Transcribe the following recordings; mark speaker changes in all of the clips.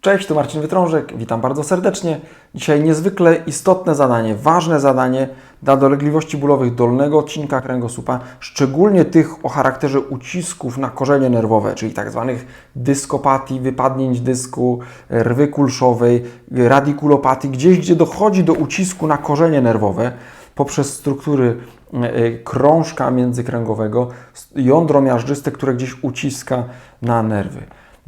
Speaker 1: Cześć, tu Marcin Wytrążek, witam bardzo serdecznie. Dzisiaj niezwykle istotne zadanie, ważne zadanie dla dolegliwości bólowych dolnego odcinka kręgosłupa, szczególnie tych o charakterze ucisków na korzenie nerwowe, czyli tak zwanych dyskopatii, wypadnięć dysku, rwy kulszowej, radikulopatii, gdzieś gdzie dochodzi do ucisku na korzenie nerwowe poprzez struktury e, krążka międzykręgowego, jądro miażdżyste, które gdzieś uciska na nerwy.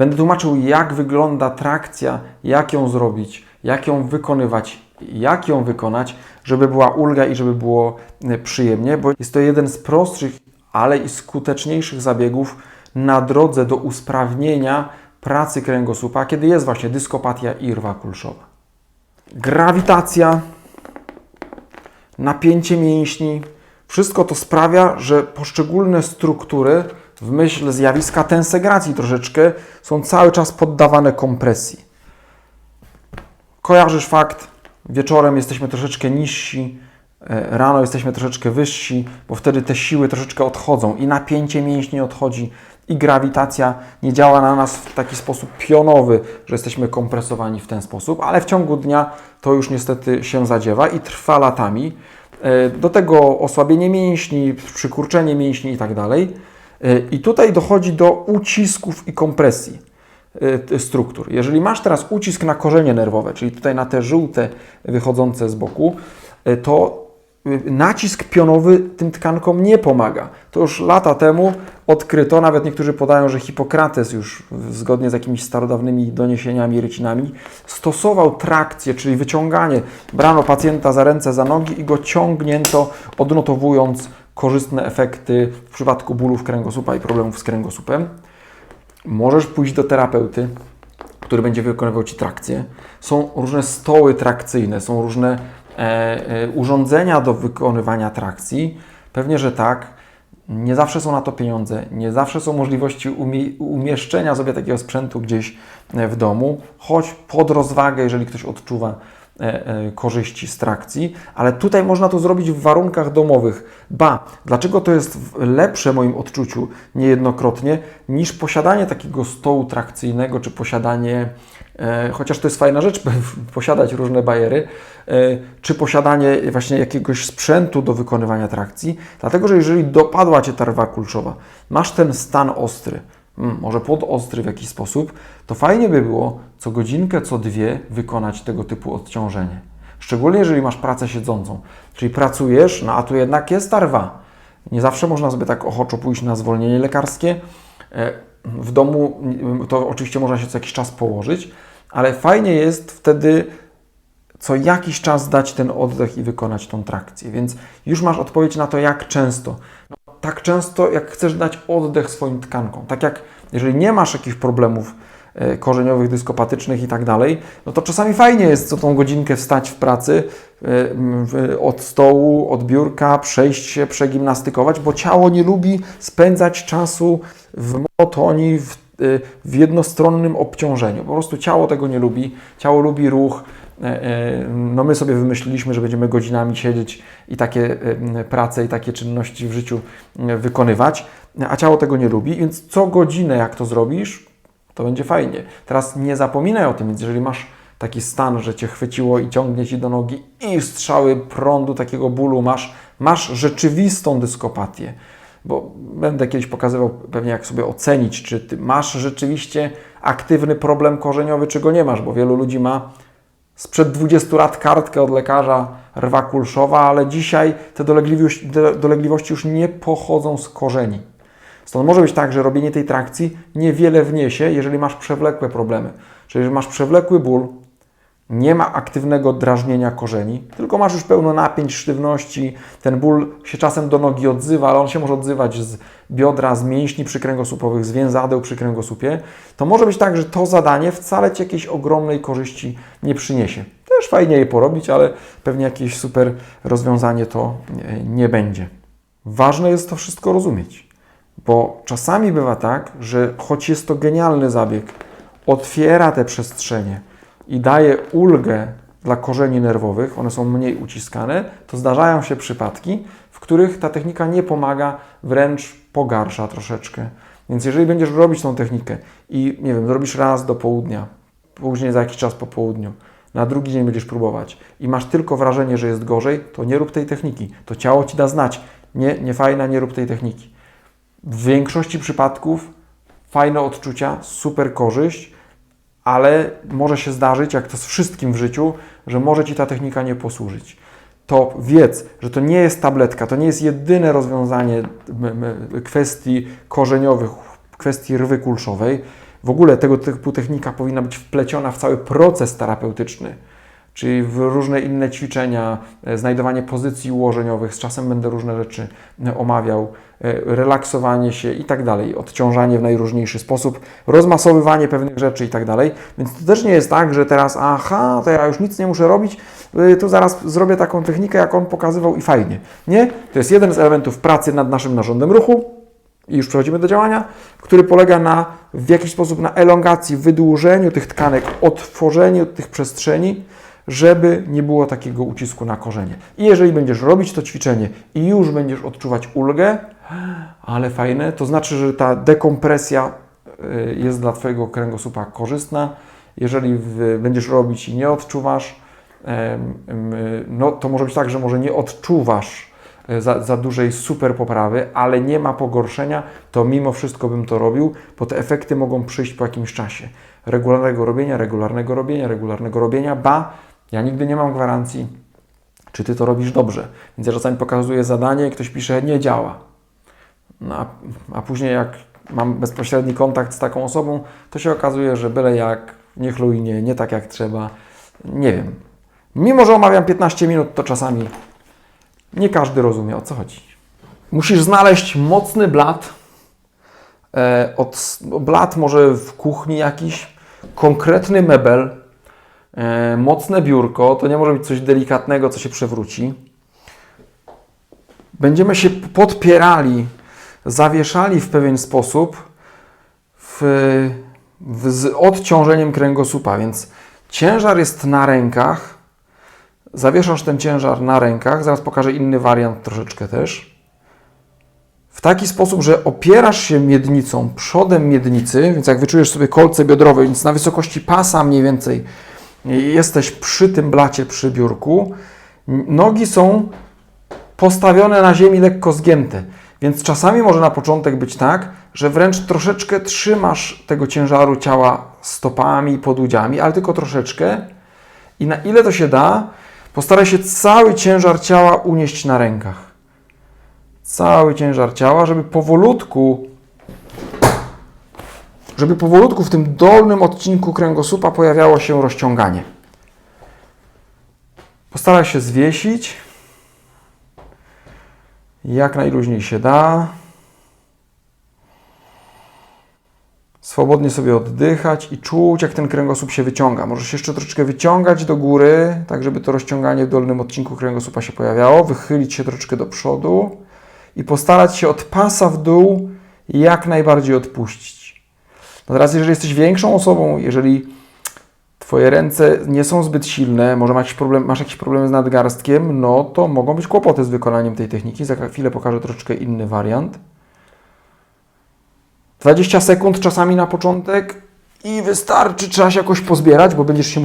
Speaker 1: Będę tłumaczył, jak wygląda trakcja, jak ją zrobić, jak ją wykonywać, jak ją wykonać, żeby była ulga i żeby było e, przyjemnie, bo jest to jeden z prostszych, ale i skuteczniejszych zabiegów na drodze do usprawnienia pracy kręgosłupa, kiedy jest właśnie dyskopatia i rwa kulszowa. Grawitacja, napięcie mięśni, wszystko to sprawia, że poszczególne struktury w myśl zjawiska tensegracji troszeczkę są cały czas poddawane kompresji. Kojarzysz fakt, wieczorem jesteśmy troszeczkę niżsi, e, rano jesteśmy troszeczkę wyżsi, bo wtedy te siły troszeczkę odchodzą i napięcie mięśni odchodzi i grawitacja nie działa na nas w taki sposób pionowy, że jesteśmy kompresowani w ten sposób, ale w ciągu dnia to już niestety się zadziewa i trwa latami. E, do tego osłabienie mięśni, przykurczenie mięśni i tak dalej. E, I tutaj dochodzi do ucisków i kompresji e, struktur. Jeżeli masz teraz ucisk na korzenie nerwowe, czyli tutaj na te żółte wychodzące z boku, to nacisk pionowy tym tkankom nie pomaga. To już lata temu odkryto, nawet niektórzy podają, że Hipokrates już zgodnie z jakimiś starodawnymi doniesieniami, rycinami, stosował trakcję, czyli wyciąganie. Brano pacjenta za ręce, za nogi i go ciągnięto, odnotowując korzystne efekty w przypadku bólów kręgosłupa i problemów z kręgosłupem. Możesz pójść do terapeuty, który będzie wykonywał Ci trakcję. Są różne stoły trakcyjne, są różne e, e, urządzenia do wykonywania trakcji. Pewnie, że tak. Nie zawsze są na to pieniądze, nie zawsze są możliwości umie umieszczenia sobie takiego sprzętu gdzieś e, w domu, choć pod rozwagę, jeżeli ktoś odczuwa korzyści z trakcji, ale tutaj można to zrobić w warunkach domowych. Ba, dlaczego to jest lepsze moim odczuciu niejednokrotnie niż posiadanie takiego stołu trakcyjnego, czy posiadanie, e, chociaż to jest fajna rzecz, posiadać różne bajery, czy posiadanie właśnie jakiegoś sprzętu do wykonywania trakcji, dlatego że jeżeli dopadła Cię ta rwa kulszowa, masz ten stan ostry, może podostry w jakiś sposób, to fajnie by było co godzinkę, co dwie wykonać tego typu odciążenie. Szczególnie jeżeli masz pracę siedzącą, czyli pracujesz, no a tu jednak jest tarwa. Nie zawsze można sobie tak ochoczo pójść na zwolnienie lekarskie. E, w domu to oczywiście można się co jakiś czas położyć, ale fajnie jest wtedy co jakiś czas dać ten oddech i wykonać tą trakcję. Więc już masz odpowiedź na to, jak często tak często, jak chcesz dać oddech swoim tkankom. Tak jak jeżeli nie masz jakichś problemów e, korzeniowych, dyskopatycznych i tak dalej, no to czasami fajnie jest co tą godzinkę wstać w pracy e, od stołu, od biurka, przejść się, przegimnastykować, bo ciało nie lubi spędzać czasu w monotonii, w, e, w jednostronnym obciążeniu. Po prostu ciało tego nie lubi, ciało lubi ruch, no my sobie wymyśliliśmy, że będziemy godzinami siedzieć i takie e, prace i takie czynności w życiu wykonywać, a ciało tego nie lubi, więc co godzinę jak to zrobisz, to będzie fajnie. Teraz nie zapominaj o tym, więc jeżeli masz taki stan, że Cię chwyciło i ciągnie Ci do nogi i strzały prądu, takiego bólu masz, masz rzeczywistą dyskopatię, bo będę kiedyś pokazywał pewnie jak sobie ocenić, czy masz rzeczywiście aktywny problem korzeniowy, czy go nie masz, bo wielu ludzi ma sprzed 20 lat kartkę od lekarza rwa kulszowa, ale dzisiaj te dolegliwości, już nie pochodzą z korzeni. Stąd może być tak, że robienie tej trakcji niewiele wniesie, jeżeli masz przewlekłe problemy. Czyli, że masz przewlekły ból, nie ma aktywnego drażnienia korzeni, tylko masz już pełno napięć, sztywności. Ten ból się czasem do nogi odzywa, ale on się może odzywać z biodra, z mięśni przykręgosłupowych, z więzadeł przy kręgosłupie. To może być tak, że to zadanie wcale Ci jakiejś ogromnej korzyści nie przyniesie. Też fajnie je porobić, ale pewnie jakieś super rozwiązanie to nie będzie. Ważne jest to wszystko rozumieć, bo czasami bywa tak, że choć jest to genialny zabieg, otwiera te przestrzenie, i daje ulgę dla korzeni nerwowych, one są mniej uciskane, to zdarzają się przypadki, w których ta technika nie pomaga, wręcz pogarsza troszeczkę. Więc jeżeli będziesz robić tą technikę i nie wiem, zrobisz raz do południa, później za jakiś czas po południu. Na drugi dzień będziesz próbować i masz tylko wrażenie, że jest gorzej, to nie rób tej techniki. To ciało ci da znać. Nie, nie fajna, nie rób tej techniki. W większości przypadków fajne odczucia, super korzyść, ale może się zdarzyć, jak to z wszystkim w życiu, że może ci ta technika nie posłużyć. To wiedz, że to nie jest tabletka, to nie jest jedyne rozwiązanie kwestii korzeniowych, kwestii rwy kulszowej. W ogóle tego typu technika powinna być wpleciona w cały proces terapeutyczny, czyli różne inne ćwiczenia, e, znajdowanie pozycji ułożeniowych. Z czasem będę różne rzeczy e, omawiał, e, relaksowanie się i tak dalej, odciążanie w najróżniejszy sposób, rozmasowywanie pewnych rzeczy i tak dalej. Więc to też nie jest tak, że teraz, aha, to ja już nic nie muszę robić, tu zaraz zrobię taką technikę, jak on pokazywał i fajnie. Nie, to jest jeden z elementów pracy nad naszym narządem ruchu, i już przechodzimy do działania, który polega na w jakiś sposób na elongacji, wydłużeniu tych tkanek, otworzeniu tych przestrzeni, żeby nie było takiego ucisku na korzenie. I jeżeli będziesz robić to ćwiczenie i już będziesz odczuwać ulgę, ale fajne, to znaczy, że ta dekompresja y, jest dla Twojego kręgosłupa korzystna. Jeżeli będziesz robić i nie odczuwasz, no to może być tak, że może nie odczuwasz e, za, za dużej super poprawy, ale nie ma pogorszenia, to mimo wszystko bym to robił, bo te efekty mogą przyjść po jakimś czasie. Regularnego robienia, regularnego robienia, regularnego robienia, ba, ja nigdy nie mam gwarancji, czy Ty to robisz dobrze. Więc ja czasami pokazuję zadanie i ktoś pisze, nie działa. No, a, a później jak mam bezpośredni kontakt z taką osobą, to się okazuje, że byle jak, niechlujnie, nie tak jak trzeba. Nie wiem. Mimo, że omawiam 15 minut, to czasami nie każdy rozumie, o co chodzi. Musisz znaleźć mocny blat. E, od, blat może w kuchni jakiś, konkretny mebel, mocne biurko. To nie może być coś delikatnego, co się przewróci. Będziemy się podpierali, zawieszali w pewien sposób w, w, z odciążeniem kręgosłupa, więc ciężar jest na rękach. Zawieszasz ten ciężar na rękach, zaraz pokażę inny wariant troszeczkę też. W taki sposób, że opierasz się miednicą, przodem miednicy, więc jak wyczujesz sobie kolce biodrowe, więc na wysokości pasa mniej więcej jesteś przy tym blacie, przy biurku, nogi są postawione na ziemi lekko zgięte. Więc czasami może na początek być tak, że wręcz troszeczkę trzymasz tego ciężaru ciała stopami, podłudziami, ale tylko troszeczkę. I na ile to się da, postaraj się cały ciężar ciała unieść na rękach. Cały ciężar ciała, żeby powolutku, żeby powolutku w tym dolnym odcinku kręgosłupa pojawiało się rozciąganie. Postaraj się zwiesić jak najluźniej się da. Swobodnie sobie oddychać i czuć, jak ten kręgosłup się wyciąga. Możesz się jeszcze troszeczkę wyciągać do góry, tak żeby to rozciąganie w dolnym odcinku kręgosłupa się pojawiało. Wychylić się troszeczkę do przodu i postarać się od pasa w dół jak najbardziej odpuścić. No teraz, jeżeli jesteś większą osobą, jeżeli Twoje ręce nie są zbyt silne, może masz, problem, masz jakieś problemy z nadgarstkiem, no to mogą być kłopoty z wykonaniem tej techniki. Za chwilę pokażę troszeczkę inny wariant. 20 sekund czasami na początek i wystarczy, trzeba się jakoś pozbierać, bo będziesz się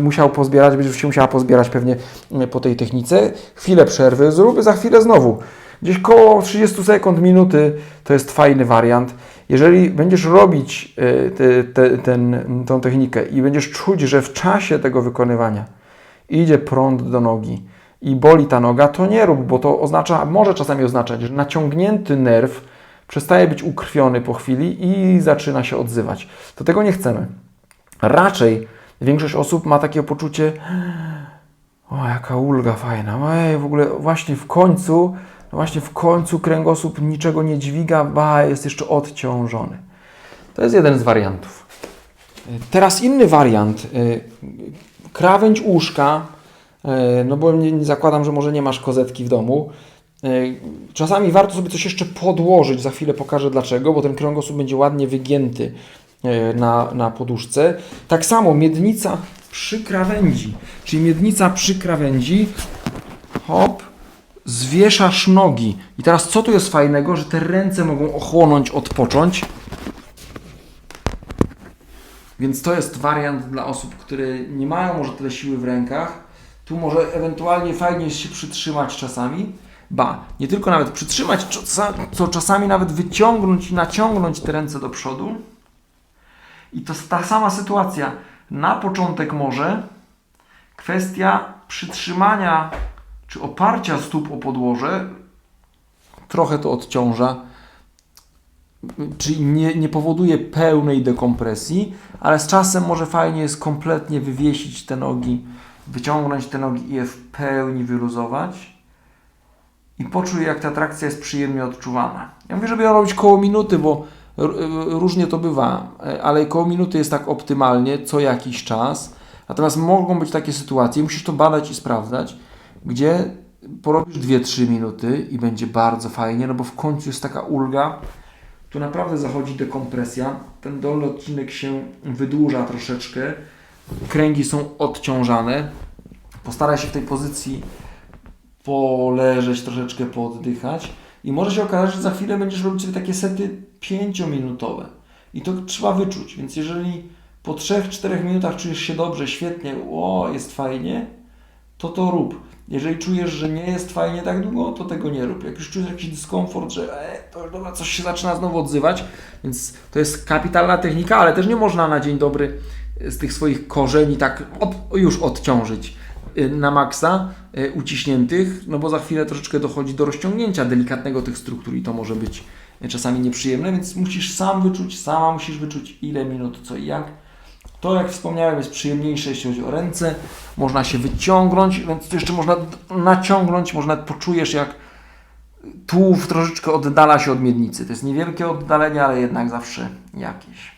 Speaker 1: musiał pozbierać, będziesz się musiała pozbierać pewnie po tej technice. Chwilę przerwy, zrób za chwilę znowu. Gdzieś koło 30 sekund, minuty to jest fajny wariant. Jeżeli będziesz robić te, te, ten, tą technikę i będziesz czuć, że w czasie tego wykonywania idzie prąd do nogi i boli ta noga, to nie rób, bo to oznacza, może czasami oznaczać, że naciągnięty nerw przestaje być ukrwiony po chwili i zaczyna się odzywać. To tego nie chcemy. Raczej większość osób ma takie poczucie, o jaka ulga fajna, ej, w ogóle właśnie w końcu właśnie w końcu kręgosłup niczego nie dźwiga, ba, jest jeszcze odciążony. To jest jeden z wariantów. Teraz inny wariant. Krawędź łóżka, no bo nie zakładam, że może nie masz kozetki w domu. Czasami warto sobie coś jeszcze podłożyć, za chwilę pokażę dlaczego, bo ten kręgosłup będzie ładnie wygięty na, na poduszce. Tak samo miednica przy krawędzi, czyli miednica przy krawędzi, hop, zwieszasz nogi. I teraz co tu jest fajnego, że te ręce mogą ochłonąć, odpocząć. Więc to jest wariant dla osób, które nie mają może tyle siły w rękach. Tu może ewentualnie fajnie się przytrzymać czasami. Ba, nie tylko nawet przytrzymać, co czasami nawet wyciągnąć i naciągnąć te ręce do przodu. I to ta sama sytuacja. Na początek może kwestia przytrzymania czy oparcia stóp o podłoże trochę to odciąża, czyli nie, nie powoduje pełnej dekompresji, ale z czasem może fajnie jest kompletnie wywiesić te nogi, wyciągnąć te nogi i je w pełni wyluzować i poczuj, jak ta trakcja jest przyjemnie odczuwana. Ja mówię, żeby ją robić koło minuty, bo różnie to bywa, ale koło minuty jest tak optymalnie, co jakiś czas. Natomiast mogą być takie sytuacje, musisz to badać i sprawdzać, gdzie porobisz 2-3 minuty i będzie bardzo fajnie, no bo w końcu jest taka ulga, tu naprawdę zachodzi dekompresja, ten dolny odcinek się wydłuża troszeczkę, kręgi są odciążane. Postaraj się w tej pozycji poleżeć, troszeczkę pooddychać. I może się okazać, że za chwilę będziesz robić sobie takie sety 5-minutowe i to trzeba wyczuć, więc jeżeli po 3-4 minutach czujesz się dobrze, świetnie, o, jest fajnie, to to rób. Jeżeli czujesz, że nie jest fajnie tak długo, to tego nie rób. Jak już czujesz jakiś dyskomfort, że e, to już dobra, coś się zaczyna znowu odzywać, więc to jest kapitalna technika, ale też nie można na dzień dobry z tych swoich korzeni tak już odciążyć y, na maksa y, uciśniętych, no bo za chwilę troszeczkę dochodzi do rozciągnięcia delikatnego tych struktur i to może być czasami nieprzyjemne, więc musisz sam wyczuć, sama musisz wyczuć ile minut, co i jak. To, jak wspomniałem, jest przyjemniejsze, jeśli chodzi o ręce. Można się wyciągnąć, więc jeszcze można naciągnąć, można poczujesz, jak tułów troszeczkę oddala się od miednicy. To jest niewielkie oddalenie, ale jednak zawsze jakieś.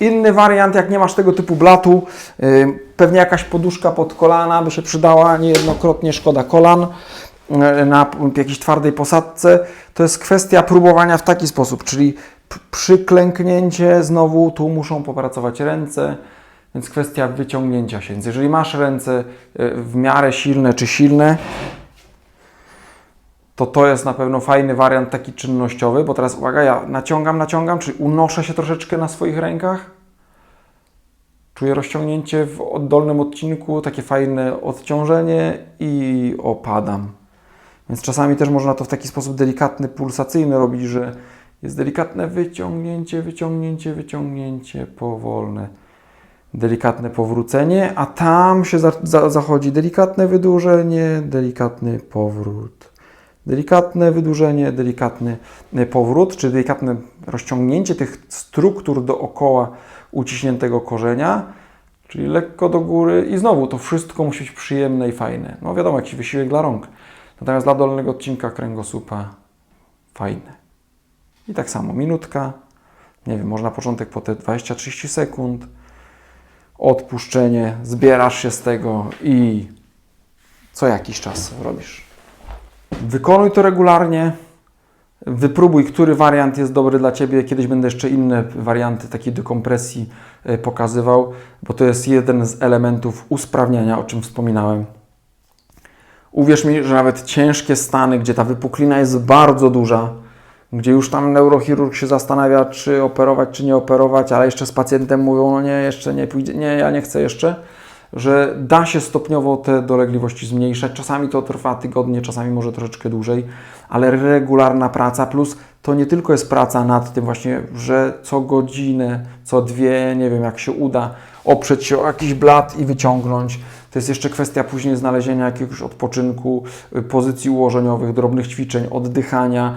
Speaker 1: Inny wariant, jak nie masz tego typu blatu, yy, pewnie jakaś poduszka pod kolana by się przydała, niejednokrotnie szkoda kolan na p- jakiejś twardej posadce. To jest kwestia próbowania w taki sposób, czyli przyklęknięcie, znowu tu muszą popracować ręce, więc kwestia wyciągnięcia się. Więc jeżeli masz ręce yy, w miarę silne czy silne, to to jest na pewno fajny wariant taki czynnościowy, bo teraz uwaga, ja naciągam, naciągam, czyli unoszę się troszeczkę na swoich rękach. Czuję rozciągnięcie w oddolnym odcinku, takie fajne odciążenie i opadam. Więc czasami też można to w taki sposób delikatny, pulsacyjny robić, że jest delikatne wyciągnięcie, wyciągnięcie, wyciągnięcie, powolne, delikatne powrócenie, a tam się za, za, zachodzi delikatne wydłużenie, delikatny powrót. Delikatne wydłużenie, delikatny y, powrót, czy delikatne rozciągnięcie tych struktur dookoła uciśniętego korzenia, czyli lekko do góry i znowu to wszystko musi być przyjemne i fajne. No wiadomo, jakiś wysiłek dla rąk. Natomiast dla dolnego odcinka kręgosłupa fajne. I tak samo minutka, nie wiem, może na początek po te 20-30 sekund, odpuszczenie, zbierasz się z tego i co jakiś czas robisz. Wykonuj to regularnie. Wypróbuj, który wariant jest dobry dla Ciebie. Kiedyś będę jeszcze inne warianty takiej dekompresji e, pokazywał, bo to jest jeden z elementów usprawniania, o czym wspominałem. Uwierz mi, że nawet ciężkie stany, gdzie ta wypuklina jest bardzo duża, gdzie już tam neurochirurg się zastanawia, czy operować, czy nie operować, ale jeszcze z pacjentem mówią, no nie, jeszcze nie pójdzie, nie, ja nie chcę jeszcze, że da się stopniowo te dolegliwości zmniejszać. Czasami to trwa tygodnie, czasami może troszeczkę dłużej, ale regularna praca plus to nie tylko jest praca nad tym właśnie, że co godzinę, co dwie, nie wiem jak się uda, oprzeć się o jakiś blat i wyciągnąć. To jest jeszcze kwestia później znalezienia jakiegoś odpoczynku, y, pozycji ułożeniowych, drobnych ćwiczeń, oddychania,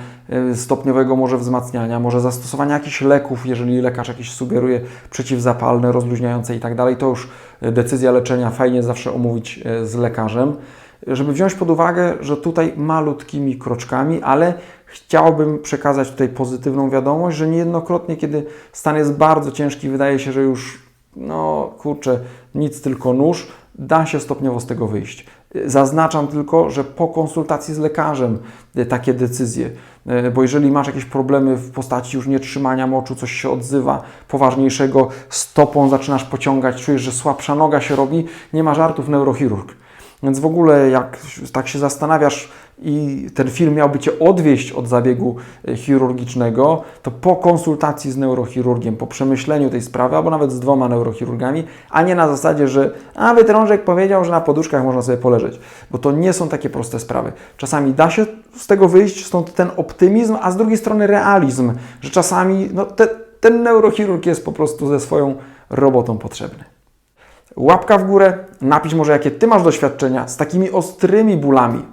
Speaker 1: y, stopniowego może wzmacniania, może zastosowania jakichś leków, jeżeli lekarz jakiś sugeruje przeciwzapalne, rozluźniające i tak dalej. To już y, decyzja leczenia fajnie zawsze omówić z lekarzem, żeby wziąć pod uwagę, że tutaj malutkimi kroczkami, ale chciałbym przekazać tutaj pozytywną wiadomość, że niejednokrotnie, kiedy stan jest bardzo ciężki, wydaje się, że już no kurczę, nic tylko nóż, da się stopniowo z tego wyjść. Zaznaczam tylko, że po konsultacji z lekarzem y, takie decyzje, y, bo jeżeli masz jakieś problemy w postaci już nietrzymania moczu, coś się odzywa poważniejszego, stopą zaczynasz pociągać, czujesz, że słabsza noga się robi, nie ma żartów neurochirurg. Więc w ogóle jak tak się zastanawiasz i ten film miałby Cię odwieść od zabiegu e, chirurgicznego, to po konsultacji z neurochirurgiem, po przemyśleniu tej sprawy, albo nawet z dwoma neurochirurgami, a nie na zasadzie, że a wytrążek powiedział, że na poduszkach można sobie poleżeć, bo to nie są takie proste sprawy. Czasami da się z tego wyjść, stąd ten optymizm, a z drugiej strony realizm, że czasami no, te, ten neurochirurg jest po prostu ze swoją robotą potrzebny. Łapka w górę, napisz może jakie Ty masz doświadczenia z takimi ostrymi bólami.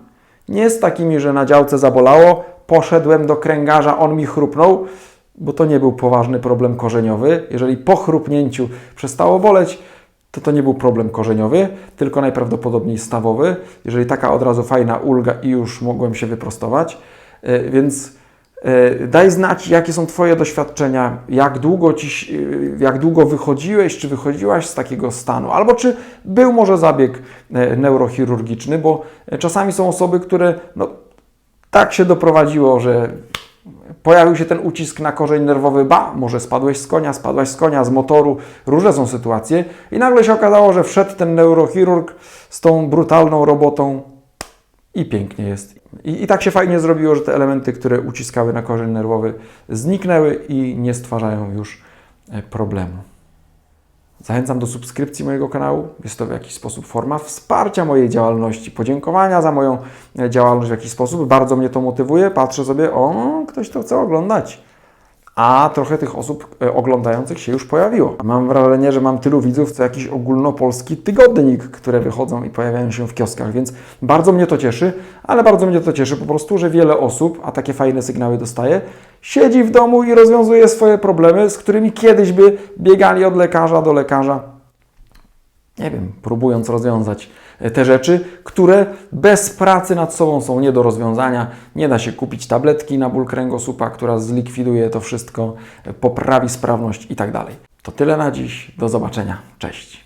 Speaker 1: Nie z takimi, że na działce zabolało, poszedłem do kręgarza, on mi chrupnął, bo to nie był poważny problem korzeniowy. Jeżeli po chrupnięciu przestało boleć, to to nie był problem korzeniowy, tylko najprawdopodobniej stawowy. Jeżeli taka od razu fajna ulga i już mogłem się wyprostować. E, Więc daj znać, jakie są Twoje doświadczenia, jak długo, ci, e, jak długo wychodziłeś, czy wychodziłaś z takiego stanu, albo czy był może zabieg e, neurochirurgiczny, bo e, czasami są osoby, które no, tak się doprowadziło, że pojawił się ten ucisk na korzeń nerwowy, ba, może spadłeś z konia, spadłaś z konia, z motoru, różne są sytuacje i nagle się okazało, że wszedł ten neurochirurg z tą brutalną robotą i pięknie jest. I, I tak się fajnie zrobiło, że te elementy, które uciskały na korzeń nerwowy, zniknęły i nie stwarzają już e, problemu. Zachęcam do subskrypcji mojego kanału. Jest to w jakiś sposób forma wsparcia mojej działalności, podziękowania za moją e, działalność w jakiś sposób. Bardzo mnie to motywuje. Patrzę sobie, o, ktoś to chce oglądać. A trochę tych osób e, oglądających się już pojawiło. Mam wrażenie, że mam tylu widzów, co jakiś ogólnopolski tygodnik, które wychodzą i pojawiają się w kioskach, więc bardzo mnie to cieszy, ale bardzo mnie to cieszy po prostu, że wiele osób, a takie fajne sygnały dostaje, siedzi w domu i rozwiązuje swoje problemy, z którymi kiedyś by biegali od lekarza do lekarza. Nie wiem, próbując rozwiązać e, te rzeczy, które bez pracy nad sobą są nie do rozwiązania. Nie da się kupić tabletki na ból kręgosłupa, która zlikwiduje to wszystko, e, poprawi sprawność i tak dalej. To tyle na dziś. Do zobaczenia. Cześć.